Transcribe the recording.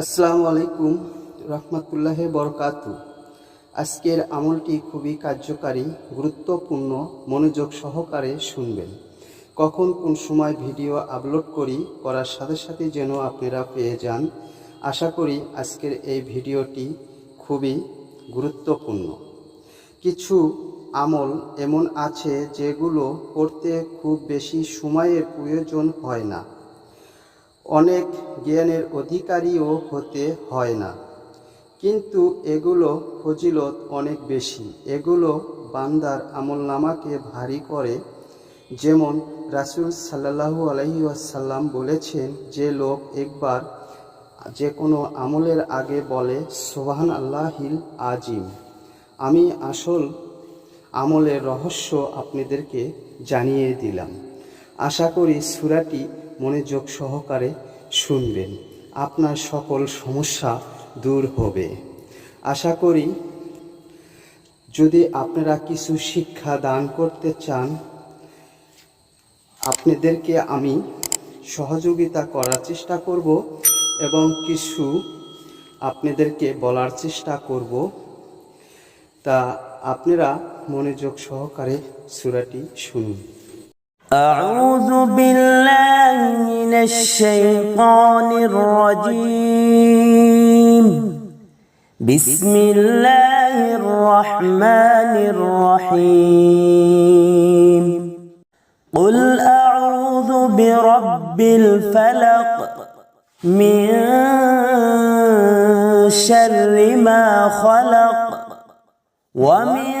আসসালামু আলাইকুম রহমতুল্লাহ বরকাতু। আজকের আমলটি খুবই কার্যকারী, গুরুত্বপূর্ণ, মনোযোগ সহকারে শুনবেন। কখন কোন সময় ভিডিও আপলোড করি করার সাথে সাথে যেন আপনারা পেয়ে যান। আশা করি আজকের এই ভিডিওটি খুবই গুরুত্বপূর্ণ। কিছু আমল এমন আছে যেগুলো করতে খুব বেশি সময়ের প্রয়োজন হয় না। অনেক জ্ঞানের অধিকারীও হতে হয় না। কিন্তু এগুলো ফজিলত অনেক বেশি। এগুলো বান্দার আমল নামাকে ভারী করে। যেমন রাসুল সাল্লাহু আলহি আসাল্লাম বলেছেন যে লোক একবার যে কোনো আমলের আগে বলে সোহান আল্লাহিল আজিম, আমি আসল আমলের রহস্য আপনাদেরকে জানিয়ে দিলাম। আশা করি সুরাটি মনোযোগ সহকারে শুনবেন। আপনার সকল সমস্যা দূর হবে। আশা করি যদি আপনারা কিছু শিক্ষা দান করতে চান, আপনাদেরকে আমি সহযোগিতা করার চেষ্টা করব এবং কিছু আপনাদেরকে বলার চেষ্টা করব। তা আপনারা মনোযোগ সহকারে সুরাটি শুনুন। أعوذ بالله من الشيطان الرجيم. بسم الله الرحمن الرحيم. قل أعوذ برب الفلق من شر ما خلق ومن